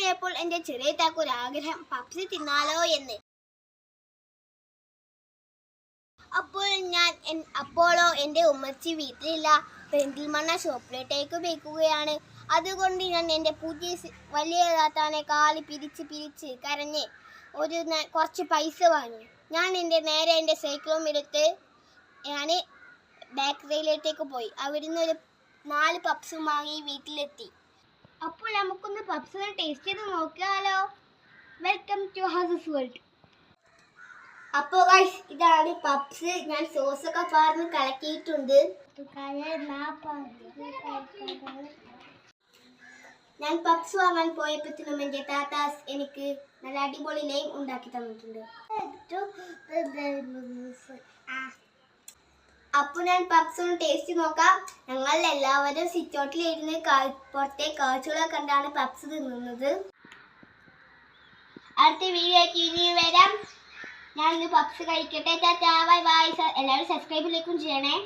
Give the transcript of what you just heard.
പോയപ്പോൾ എന്റെ ചെറിയ താക്കൊരാഗ്രഹം പപ്സി തിന്നാലോ എന്ന്. അപ്പോൾ ഞാൻ അപ്പോഴോ എന്റെ ഉമ്മച്ചി വീട്ടിലില്ല. പെരിന്തൽമണ്ണ ഷോപ്പിലോട്ടേക്ക് വയ്ക്കുകയാണ് അതുകൊണ്ട് ഞാൻ എന്റെ പുതിയ വലിയ താത്താനെ കാൽ പിരിച്ച് പിരിച്ച് കരഞ്ഞ് ഒരു കുറച്ച് പൈസ വാങ്ങി. ഞാൻ എന്റെ നേരെ എന്റെ സൈക്കിളും എടുത്ത് ഞാൻ ബേക്കറിയിലേക്ക് പോയി. അവിടുന്ന് ഒരു നാല് പപ്സും വാങ്ങി വീട്ടിലെത്തി. അപ്പോൾ നമുക്കൊന്ന് പപ്സ് ടേസ്റ്റ് ചെയ്ത് നോക്കിയാലോ. വെൽക്കം ടു ഹൗസസ് വേൾഡ് അപ്പോൾ ഗൈസ് ഇതാണ് പപ്സ് ഞാൻ സോസ് ഒക്കെ പാർന്ന് കലക്കിയിട്ടുണ്ട്. ഞാൻ പപ്സ് വാങ്ങാൻ പോയപ്പോഴത്തേനും എന്റെ താത്താസ് എനിക്ക് നല്ല അടിപൊളി ലൈം ഉണ്ടാക്കി തന്നിട്ടുണ്ട്. അപ്പോൾ ഞാൻ പപ്സും ടേസ്റ്റ് നോക്കാം. ഞങ്ങൾ എല്ലാവരും സിറ്റൗട്ടിലിരുന്ന് പുറത്തെ കാഴ്ചകളെ കണ്ടാണ് പപ്സ് തിന്നുന്നത്. അടുത്ത വീഡിയോയ്ക്ക് ഇനി വരാം. ഞാൻ ഇന്ന് പപ്സ് കഴിക്കട്ടെ. Bye bye. എല്ലാവരും സബ്സ്ക്രൈബിലേക്കും ചെയ്യണേ.